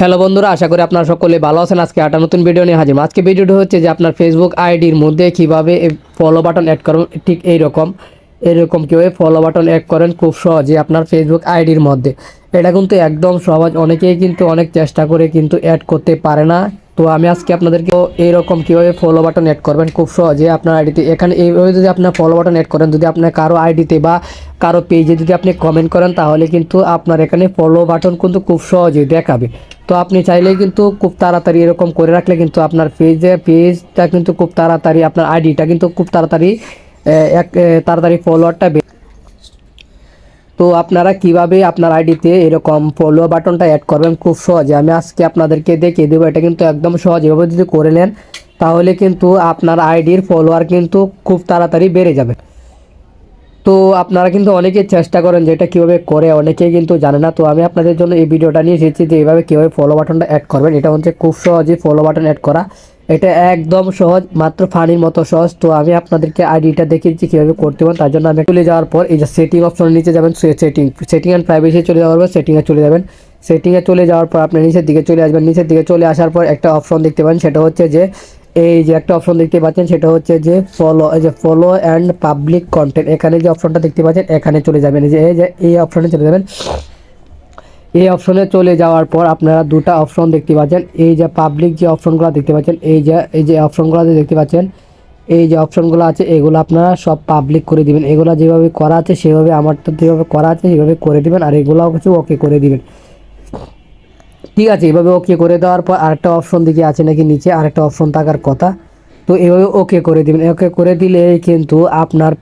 Hello বন্ধুরা, আশা করি আপনারা সকলে ভালো আছেন। আজকে একটা নতুন ভিডিও নিয়ে হাজির। আজকে ভিডিওটা হচ্ছে যে আপনার ফেসবুক আইডির মধ্যে কীভাবে ফলো বাটন অ্যাড করবেন ঠিক এই রকম এরকম কীভাবে ফলো বাটন অ্যাড করেন খুব সহজে আপনার ফেসবুক আইডির মধ্যে। এটা কিন্তু একদম সহজ, অনেকেই কিন্তু অনেক চেষ্টা করে কিন্তু অ্যাড করতে পারে না। তো আমি আজকে আপনাদেরকে এইরকম কীভাবে ফলো বাটন অ্যাড করবেন খুব সহজে আপনার আইডিতে এখানে এইভাবে যদি আপনার ফলো বাটন অ্যাড করেন, যদি আপনার কারও আইডিতে বা কারও পেজে যদি আপনি কমেন্ট করেন, তাহলে কিন্তু আপনার এখানে ফলো বাটন কিন্তু খুব সহজেই দেখাবে। তো আপনি চাইলেই কিন্তু খুব তাড়াতাড়ি এরকম করে রাখলে কিন্তু আপনার পেজে পেজটা কিন্তু খুব তাড়াতাড়ি আপনার আইডিটা কিন্তু খুব তাড়াতাড়ি এক তাড়াতাড়ি ফলোয়ারটা তো আপনারা কীভাবে আপনার আইডিতে এরকম ফলো বাটনটা অ্যাড করবেন? খুব সহজে। আমি আজকে আপনাদেরকে দেখিয়ে দেবো। এটা কিন্তু একদম সহজ। এভাবে যদি করে নেন, তাহলে কিন্তু আপনার আইডির ফলোয়ার কিন্তু খুব তাড়াতাড়ি বেড়ে যাবে। তো আপনারা কিন্তু অনেকেই চেষ্টা করেন যে এটা কীভাবে করে অনেকে কিন্তু জানে না। তো আমি আপনাদের জন্য এই ভিডিওটা নিয়ে এসেছি যে এইভাবে কীভাবে ফলো বাটনটা অ্যাড করবেন। এটা হচ্ছে খুব সহজে ফলো বাটন অ্যাড করা। এটা একদম সহজ, মাত্র ফানির মতো সহজ। তো আমি আপনাদেরকে আইডিটা দেখিয়ে দিচ্ছি কীভাবে করতে পারেন। তার জন্য আমি চলে যাওয়ার পর এই যে সেটিং অপশনের নিচে যাবেন সেটিং সেটিং অ্যান্ড প্রাইভেসি চলে যাওয়ার পর সেটিংয়ে চলে যাবেন। সেটিংয়ে চলে যাওয়ার পর আপনি নিচের দিকে চলে আসবেন। নিচের দিকে চলে আসার পর একটা অপশন দেখতে পাবেন সেটা হচ্ছে যে এই যে একটা অপশন দেখতে পাচ্ছেন, সেটা হচ্ছে যে ফলো এই যে ফলো অ্যান্ড পাবলিক কন্টেন্ট এখানে যে অপশনটা দেখতে পাচ্ছেন, এখানে চলে যাবেন। এই যে, এই অপশনে চলে যাবেন। এই অপশনে চলে যাওয়ার পর আপনারা দুটো অপশন দেখতে পাচ্ছেন। এই যে পাবলিক যে অপশনগুলো দেখতে পাচ্ছেন, এই যে এই যে অপশনগুলো দেখতে পাচ্ছেন, এই যে অপশনগুলো আছে, এগুলো আপনারা সব পাবলিক করে দিবেন। এগুলো যেভাবে করা আছে, সেভাবে আমার তো যেভাবে করা আছে, সেভাবে করে দিবেন আর এগুলোও কিছু ওকে করে দিবেন। ঠিক আছে, এভাবে ওকে করে দেওয়ার পর আরেকটা অপশন দিকে আছে নাকি নিচে, আরেকটা অপশন থাকার কথা। তো এভাবে ওকে করে দিবেন। ওকে করে দিলে কিন্তু আপনার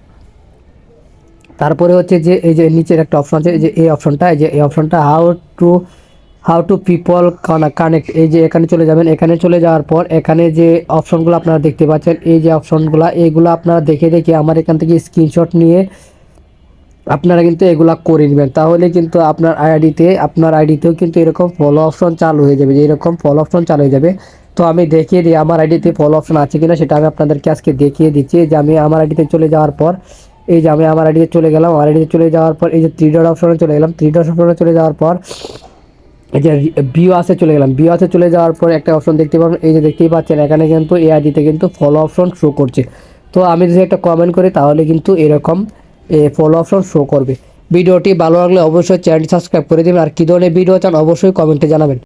তারপরে হচ্ছে যে এই যে নিচের একটা অপশন আছে যে এই অপশনটা এই যে এই অপশনটা how to how to people connect এই যে এখানে চলে যাবেন। এখানে চলে যাওয়ার পর এখানে যে অপশনগুলো আপনারা দেখতে পাচ্ছেন, এই যে অপশনগুলো এইগুলো আপনারা দেখে দেখে আমার এখান থেকে স্ক্রিনশট নিয়ে আপনারা কিন্তু এগুলা করে নেবেন। তাহলে কিন্তু আপনার আইডিতে আপনার আইডিতেও কিন্তু এরকম ফলো অপশন চালু হয়ে যাবে, যে এরকম ফলো অপশন চালু হয়ে যাবে। তো আমি দেখিয়ে দিই, আমার আইডিতে ফলো অপশন আছে কিনা, সেটা আমি আপনাদেরকে আজকে দেখিয়ে দিচ্ছি যে আমি আমার আইডিতে চলে যাওয়ার পর এই যে আমি আমার আইডিতে চলে গেলাম আমার আইডিতে চলে যাওয়ার পর এই যে থ্রি ডট অপশনে চলে গেলাম থ্রি ডট অপশনে চলে যাওয়ার পর এই যে বিও আসে চলে গেলাম। বিও আসে চলে যাওয়ার পর একটা অপশন দেখতে পাবেন, এই যে দেখতেই পাচ্ছেন, এখানে কিন্তু এই আইডিতে কিন্তু ফলো অপশন শো করছে। তো আমি যদি একটা কমেন্ট করি, তাহলে কিন্তু এরকম ফলো অপশন শো করবে। ভিডিওটি ভালো লাগলে অবশ্যই চ্যানেলটি সাবস্ক্রাইব করে দেবেন, আর কী ধরনের ভিডিও চান অবশ্যই কমেন্টে জানাবেন।